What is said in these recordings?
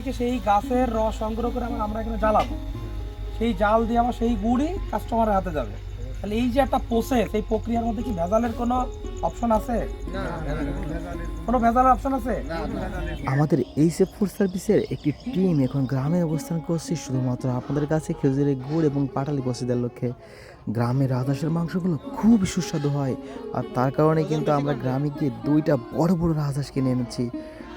থেকে সেই গাছের রস সংগ্রহ করে আমরা আমরা এখানে জ্বালাবো। সেই জাল দিয়ে আমার সেই গুড়ই কাস্টমারের হাতে যাবে। তাহলে এই যে একটা প্রসেস এই প্রক্রিয়ার মধ্যে কি ভেজালের কোনো অপশন আছে? কোনো ভেজালের অপশন আছে? আমাদের এই সেফ ফুড সার্ভিসের একটি টিম এখন গ্রামে অবস্থান করছে। শুধুমাত্র আপনাদের কাছে খেজুরের গুড় এবং পাটালি পৌঁছে দেওয়ার লক্ষ্যে। গ্রামের রাজহাঁসের মাংসগুলো খুব সুস্বাদু হয়। আর তার কারণে কিন্তু আমরা গ্রামে গিয়ে দুইটা বড় বড় রাজহাঁস কিনে এনেছি।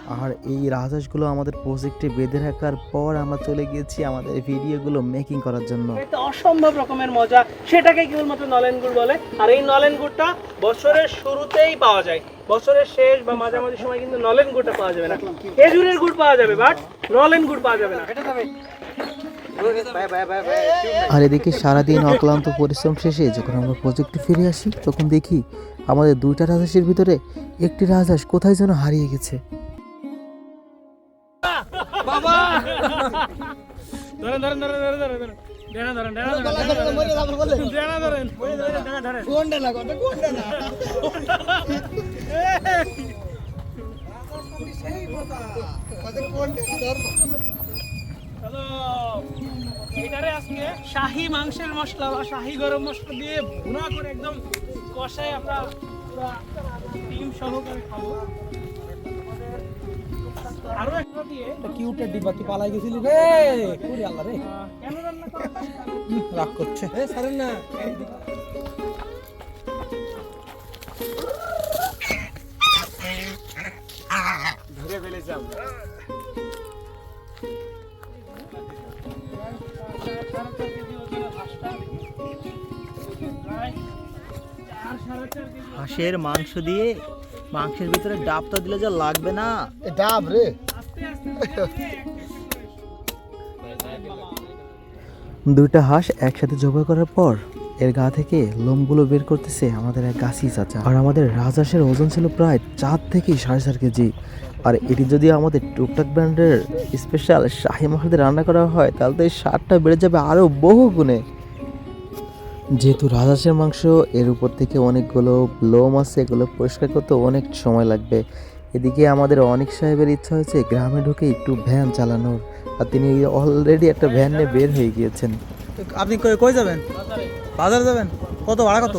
আর এই রাজহাঁসগুলো আমাদের প্রজেক্টে বেঁধে রাখার পর আমরা চলে গিয়েছি আমাদের ভিডিওগুলো মেকিং করার জন্য। এটা অসম্ভব রকমের মজা। সেটাকে কেবলমাত্র নলেন গুড় বলে। আর এই নলেন গুড়টা বছরের শুরুতেই পাওয়া যায়। বছরের শেষ বা মাঝামাঝি সময় কিন্তু নলেন গুড়টা পাওয়া যাবে না। খেজুরের গুড় পাওয়া যাবে বাট নলেন গুড় পাওয়া যাবে না। আর এদিকে সারাদিন অক্লান্ত পরিশ্রম শেষে যখন আমরা প্রজেক্টে ফিরে আসি তখন দেখি আমাদের দুইটা রাজহাঁসের ভিতরে একটি রাজহাঁস কোথায় যেন হারিয়ে গেছে। ধরেন ধরেন ধরেন ধরেন ধরেন ধরেন। ডেনা ধরেন ডেনা ধরেন ডেনা ধরেন। ডেনা ধরেন। হ্যালো। এটারে আজকে শাহি মাংসের মশলা বা শাহি গরম মশলা দিয়ে ভুনা করে একদম কষায় আমরা পুরা টিম সহকারে খাব। কিউটের ডিব্বা তুই পালাই গেছিলি রে। কুড়ি আল্লাহ রে। রাগ করছে। এ সারেন না। হাঁসের মাংস দিয়ে মাংসের ভিতরে ডাবটা দিলে যা লাগবে না। ডাব রে। দুইটা হাঁস একসাথে জবাই করার পর এর গা থেকে লোমগুলো বের করতেছে আমাদের এক গাছি চাচা। আর আমাদের রাজহাঁসের ওজন ছিল প্রায় চার থেকে সাড়ে চার কেজি। আর এটি যদি আমাদের টুকটাক ব্র্যান্ডের স্পেশাল শাহি মশলা রান্না করা হয় তাহলে তো এই স্বাদটা বেড়ে যাবে আরও বহু গুণে যেহেতু রাজহাঁসের মাংস এর উপর থেকে অনেকগুলো লোম আছে এগুলো পরিষ্কার করতে অনেক সময় লাগবে। এদিকে আমাদের অনেক সাহেবের ইচ্ছা হয়েছে গ্রামে ঢুকে একটু ভ্যান চালানোর আর তিনি অলরেডি একটা ভ্যান নিয়ে বের হয়ে গিয়েছেন। আপনি কই যাবেন? বাজার যাবেন? কত ভাড়া কত?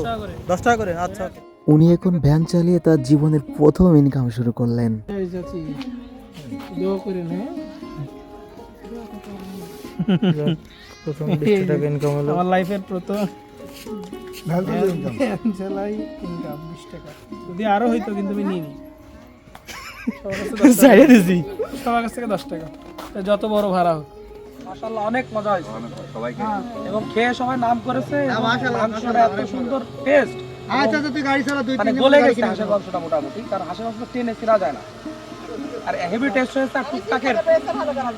দশ টাকা করে আচ্ছা উনি এখন ভ্যান চালিয়ে তার জীবনের প্রথম ইনকাম শুরু করলেন। প্রথম বিশ টাকা ইনকাম হলো। আমার লাইফের প্রথম। Value income. বিশ টাকা। যদি আরও হইতো কিন্তু আমি নিইনি। সাইডে দিছি। সবার কাছ থেকে দশ টাকা। যত বড় ভাড়া হোক। মাশাআল্লাহ অনেক মজা হয়েছে। হ্যাঁ, এবং খেয়ে সবাই নাম করেছে মাংসটা এত সুন্দর টেস্ট আচ্ছা আচ্ছা, তুই গাড়ি চালা দুই মানে তিন গলে গেছে হাঁসের মাংসটা মোটামুটি কারণ হাঁসের মাংস টেনে ছিঁড়া যায় না। আর হেভি টেস্ট হয়েছে আর টুকটাকের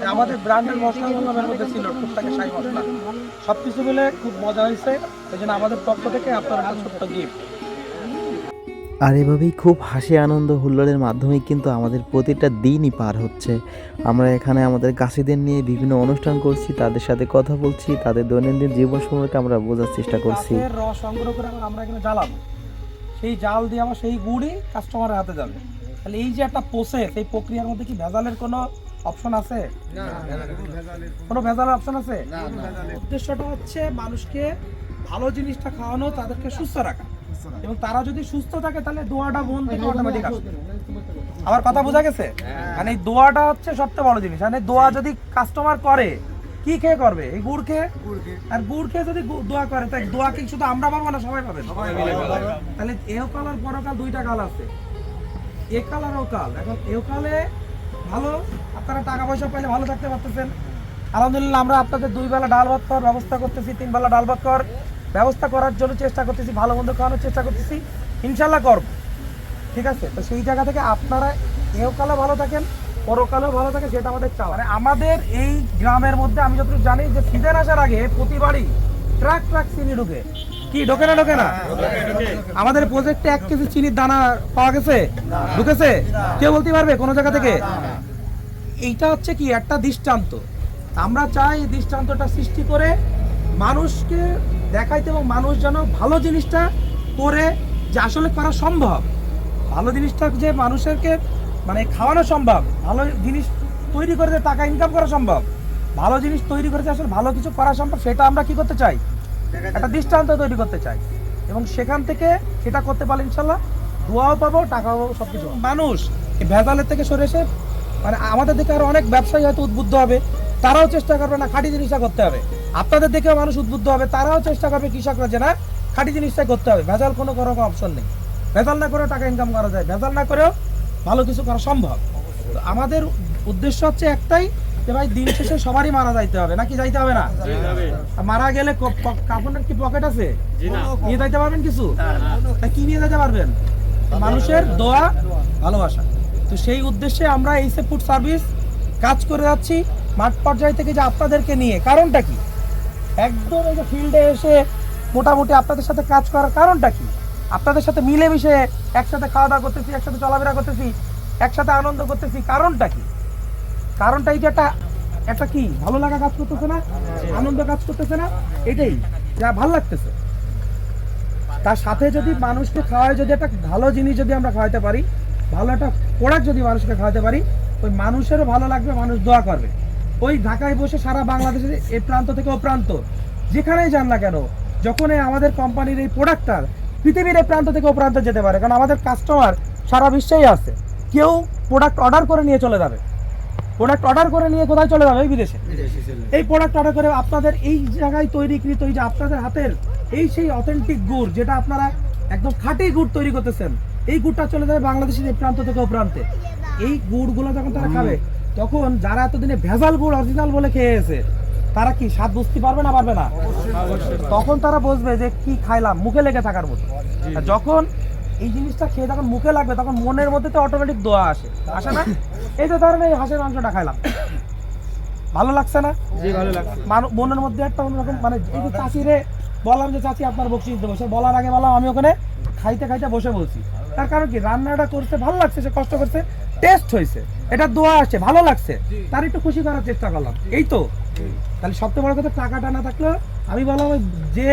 আমাদের ব্র্যান্ডের মধ্যে ছিল টুকটাকের শাহী মশলা। সব কিছু মিলে খুব মজা হয়েছে এই জন্য আমাদের পক্ষ থেকে আপনার একটা ছোট্ট গিফট আর এভাবেই খুব হাসি আনন্দ হুল্লোড়ের মাধ্যমে কিন্তু আমাদের প্রতিটা দিনই পার হচ্ছে। আমরা এখানে আমাদের গাছিদের নিয়ে বিভিন্ন অনুষ্ঠান করছি তাদের সাথে কথা বলছি তাদের দৈনন্দিন জীবন সম্পর্কে আমরা বোঝার চেষ্টা করছি। রস সংগ্রহ করে আমরা- এখানে জ্বালাবো। সেই জাল দিয়ে আমার সেই গুড়ই কাস্টমারের হাতে যাবে। তাহলে এই যে একটা প্রসেস এই প্রক্রিয়ার মধ্যে কি ভেজালের কোনো অপশন আছে? কোনো ভেজালের অপশন আছে? উদ্দেশ্যটা হচ্ছে মানুষকে ভালো জিনিসটা খাওয়ানো তাদেরকে সুস্থ রাখা। এবং তারা যদি সুস্থ থাকে তাহলে দোয়াটা মন থেকে অটোমেটিক আসবে। আমার কথা বোঝা গেছে? মানে এই দোয়াটা হচ্ছে সবচেয়ে বড় জিনিস। মানে দোয়া যদি কাস্টমার করে কি খেয়ে করবে? এই গুড় খেয়ে? আর গুড় খেয়ে যদি দোয়া করে তাই দোয়া কি শুধু আমরা পাবো না সবাই পাবে? তাহলে এও কাল আর পরকাল দুইটা কাল আছে। এ কাল আর ও কাল। এখন এও কালে ভালো আপনারা টাকা পয়সা পাইলে ভালো থাকতে পারতেছেন। আলহামদুলিল্লাহ, আমরা আপনাদের দুই বেলা ডাল ভাত খাওয়ার ব্যবস্থা করতেছি, তিন বেলা ডাল ভাত খাওয়ার ব্যবস্থা করার জন্য চেষ্টা করতেছি, ভালো মন্দ খাওয়ানোর চেষ্টা করতেছি। ইনশাল্লাহ করব। ঠিক আছে? তো সেই জায়গা থেকে আপনারা এহকালে ভালো থাকেন পরকালেও ভালো থাকে সেটা আমাদের চাওয়া। মানে আমাদের এই গ্রামের মধ্যে আমি যতটুকু জানি যে সিজন আসার আগে প্রতিবারই ট্রাক ট্রাক চিনি ঢুকে। কি, ঢোকে না ঢোকে না? আমাদের প্রজেক্টে এক কেজি চিনির দানা পাওয়া গেছে? ঢুকেছে? কেউ বলতে পারবে কোনো জায়গা থেকে? এইটা হচ্ছে কি, একটা দৃষ্টান্ত। আমরা চাই দৃষ্টান্তটা সৃষ্টি করে মানুষকে দেখাইতে এবং মানুষ যেন ভালো জিনিসটা করে যে আসলে করা সম্ভব। ভালো জিনিসটা যে মানুষেরকে মানে খাওয়ানো সম্ভব, ভালো জিনিস তৈরি করে টাকা ইনকাম করা সম্ভব, ভালো জিনিস তৈরি করে যে আসলে ভালো কিছু করা সম্ভব, সেটা আমরা কি করতে চাই? একটা দৃষ্টান্ত তৈরি করতে চাই। এবং সেখান থেকে সেটা করতে পারলে ইনশাল্লাহ দোয়াও পাবো, টাকাও পাবো। সব কিছু মানুষ ভেজালের থেকে সরে এসে মানে আমাদের দিকে আরও অনেক ব্যবসায়ী হয়তো উদ্বুদ্ধ হবে, তারাও চেষ্টা করবে না খাঁটি জিনিসটা করতে হবে। আপনাদের দেখেও মানুষ উদ্বুদ্ধ হবে, তারাও চেষ্টা করবে কৃষকরা যে না, খাঁটি জিনিসটাই করতে হবে। ভেজাল কোনো কোনো অপশন নেই। ভেজাল না করেও টাকা ইনকাম করা যায়, ভেজাল না করেও ভালো কিছু করা সম্ভব। আমাদের উদ্দেশ্য হচ্ছে একটাই যে ভাই দিন শেষে সবারই মারা যাইতে হবে নাকি যাইতে হবে না? মারা গেলে কাপড়ের কি পকেট আছে? নিয়ে যাইতে পারবেন কিছু? তা কি নিয়ে যেতে পারবেন? মানুষের দোয়া ভালোবাসা। তো সেই উদ্দেশ্যে আমরা এই সে ফুড সার্ভিস কাজ করে যাচ্ছি মাঠ পর্যায় থেকে যে আপনাদেরকে নিয়ে। কারণটা কি? একদম এই যে ফিল্ডে এসে মোটামুটি আপনাদের সাথে কাজ করার কারণটা কি? আপনাদের সাথে মিলেমিশে একসাথে খাওয়া দাওয়া করতেছি একসাথে চলাফেরা করতেছি একসাথে আনন্দ করতেছি কারণটা কি? কারণটা যে একটা একটা কি, ভালো লাগা কাজ করতেছে না, আনন্দ কাজ করতেছে না? এটাই, যা ভালো লাগতেছে। তার সাথে যদি মানুষকে খাওয়ায়, যদি একটা ভালো জিনিস যদি আমরা খাওয়াতে পারি, ভালো একটা প্রোডাক্ট যদি মানুষকে খাওয়াতে পারি, ওই মানুষেরও ভালো লাগবে, মানুষ দোয়া করবে। ওই ঢাকায় বসে সারা বাংলাদেশের এ প্রান্ত থেকে ও প্রান্ত, যেখানেই যান না কেন যখন আমাদের কোম্পানির এই প্রোডাক্টটা পৃথিবীর এই প্রান্ত থেকে ও প্রান্ত যেতে পারে, কারণ আমাদের কাস্টমার সারা বিশ্বেই আছে। কেউ প্রোডাক্ট অর্ডার করে নিয়ে চলে যাবে। প্রোডাক্ট অর্ডার করে নিয়ে কোথায় চলে যাবে? এই বিদেশে। এই প্রোডাক্ট অর্ডার করে আপনাদের এই জায়গায় তৈরিকৃত এই যে আপনাদের হাতের এই সেই অথেন্টিক গুড় যেটা আপনারা একদম খাঁটি গুড় তৈরি করতেছেন এই গুড়টা চলে যাবে বাংলাদেশের এই প্রান্ত থেকে ও প্রান্তে। এই গুড়গুলো যখন তারা খাবে তখন যারা এতদিনে ভেজাল গুড় অরিজিনাল বলে খেয়ে এসে তারা কি স্বাদ বুঝতে পারবে না পারবে না? তখন তারা বুঝবে যে কি খাইলাম মুখে লেগে থাকার মতো। যখন এই জিনিসটা খেয়ে যখন মুখে লাগবে তখন মনের মধ্যে তো অটোমেটিক দোয়া আসে। আসে না? এই যে ধরেন এই হাঁসের মাংসটা খাইলাম। ভালো লাগছে না? মানু- মনের মধ্যে একটা অন্যরকম মানে এই যে চাষিরে বললাম যে চাচি আপনার বকশিস দেবো সে বলার আগে বললাম আমি ওখানে খাইতে খাইতে বসে বলছি। তার কারণ কি? রান্নাটা করতে ভালো লাগছে সে কষ্ট করছে টেস্ট হয়েছে। এটা দোয়া আসছে ভালো লাগছে। তার একটু খুশি করার চেষ্টা করলাম। এই তো। তাহলে সবচেয়ে বড় কথা টাকাটা না থাকলেও আমি বললাম যে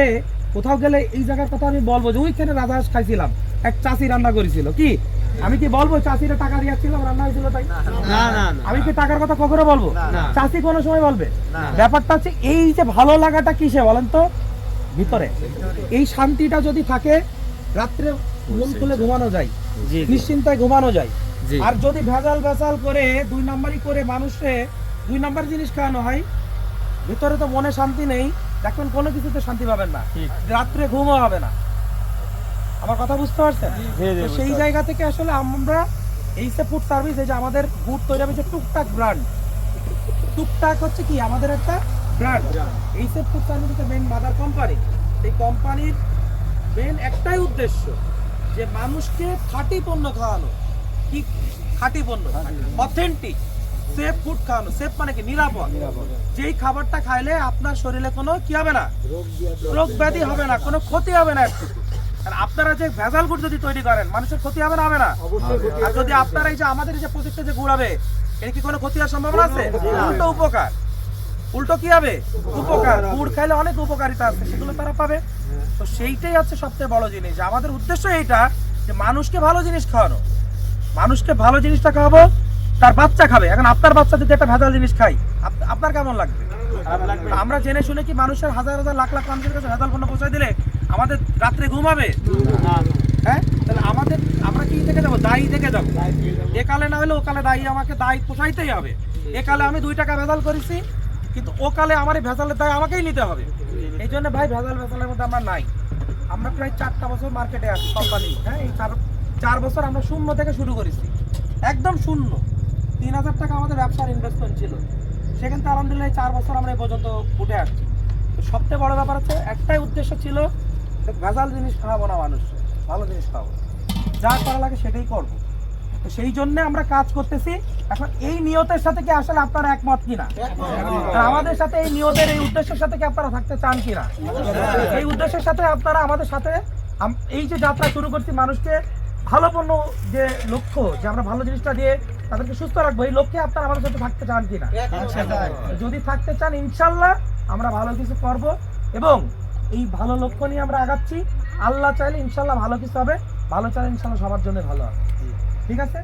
কোথাও গেলে এই জায়গার কথা আমি বলব যে ওইখানে রাজা হাঁস খাইছিলাম। এক চাষি রান্না করেছিল। কি? আমি কি বলব চাষিরা টাকা দিয়েছিলাম রান্না হয়েছিল তাই? আমি কি টাকার কথা কখনো বলব? চাষি কোনো সময় বলবে? ব্যাপারটা হচ্ছে এই যে ভালো লাগাটা কিসে বলেন তো? ভিতরে। এই শান্তিটা যদি থাকে রাত্রে মন খুলে ঘুমানো যায়। নিশ্চিন্তায় ঘুমানো যায়। আর যদি ভেজাল ভেজাল করে দুই নাম্বারই করে মানুষে দুই নাম্বার জিনিস খাওয়ানো হয় ভিতরে তো মনে শান্তি নেই। দেখুন কোনো কিছুতে শান্তি পাবেন না। রাত্রে ঘুমও হবে না। আমার কথা বুঝতে পারছেন? সেই জায়গা থেকে আসলে আমরা এই সে ফুড সার্ভিস এই যে আমাদের ফুড তৈরি হবে যে টুকটাক ব্র্যান্ড টুকটাক হচ্ছে কি? আমাদের একটা ব্র্যান্ড এই সে ফুড সার্ভিস হচ্ছে মেন মাদার কোম্পানি এই কোম্পানির মেন একটাই উদ্দেশ্য যে মানুষকে খাঁটি পণ্য খাওয়ানো। কি? খাঁটি পণ্য। অথেন্টিক সেফ ফুড খাওয়ানো সেফ মানে কি? নিরাপদ। যেই খাবারটা খাইলে আপনার শরীরে কোনো কি হবে না? রোগ ব্যাধি হবে। না কোনো ক্ষতি হবে না আর আপনারা যে ভেজাল গুড় যদি তৈরি করেন মানুষের ক্ষতি হবে না হবে না? আর যদি আপনারা এই যে আমাদের যে প্রজেক্টে যে হবে এর কি কোনো ক্ষতি হওয়ার সম্ভাবনা আছে? উল্টো উপকার। উল্টো কি হবে? উপকার। গুড় খাইলে অনেক উপকারিতা আছে সেগুলো তারা পাবে। তো সেইটাই হচ্ছে সবচেয়ে বড় জিনিস। আমাদের উদ্দেশ্য এইটা যে মানুষকে ভালো জিনিস খাওয়ানো। মানুষকে ভালো জিনিসটা খাওয়াবো তার বাচ্চা খাবে। এখন আপনার বাচ্চা যদি একটা ভেজাল জিনিস খাই আপনার কেমন লাগবে? আমরা জেনে শুনে কি মানুষের হাজার হাজার লাখ লাখ মানুষের কাছে ভেজাল পণ্য পৌঁছায় দিলে আমাদের রাত্রে ঘুমাবে? হ্যাঁ? তাহলে আমাদের আমরা কি থেকে যাব? দায়ী থেকে যাব। একালে না হলে ওকালে দায়ী আমাকে দায়ী পোষাইতেই হবে। একালে আমি দুই টাকা ভেজাল করেছি কিন্তু ওকালে আমার এই ভেজালের দায় আমাকেই নিতে হবে। এই জন্য ভাই ভেজাল ভেজালের মধ্যে আমরা নাই। আমরা প্রায় চারটা বছর মার্কেটে আছি কোম্পানি হ্যাঁ এই চার চার বছর আমরা শূন্য থেকে শুরু করেছি। একদম শূন্য। তিন হাজার টাকা আমাদের ব্যবসার ইনভেস্টমেন্ট ছিল। সেখান থেকে আলহামদুলিল্লাহ চার বছর আমরা এই পর্যন্ত উঠে আসছি। তো সবচেয়ে বড় ব্যাপার হচ্ছে, একটাই উদ্দেশ্য ছিল ভেজাল জিনিস খাওয়াবো না মানুষ, ভালো জিনিস খাওয়াবো যা করা লাগে সেটাই করব। তো সেই জন্য আমরা কাজ করতেছি। এখন এই নিয়তের সাথে কি আসলে আপনারা একমত কিনা? আমাদের সাথে এই নিয়তের, এই উদ্দেশ্যের সাথে কি আপনারা থাকতে চান কিনা? এই উদ্দেশ্যের সাথে আপনারা আমাদের সাথে এই যে যাত্রা শুরু করছি মানুষকে ভালো পণ্য যে লক্ষ্য যে আমরা ভালো জিনিসটা দিয়ে তাদেরকে সুস্থ রাখব এই লক্ষ্যে আপনারা আমাদের সাথে থাকতে চান কিনা? যদি থাকতে চান ইনশাল্লাহ আমরা ভালো কিছু করব এবং এই ভালো লক্ষ্য নিয়ে আমরা আগাচ্ছি। আল্লাহ চাইলে ইনশাল্লাহ ভালো কিছু হবে ভালো চাইলে ইনশাল্লাহ সবার জন্য ভালো হবে। ঠিক আছে?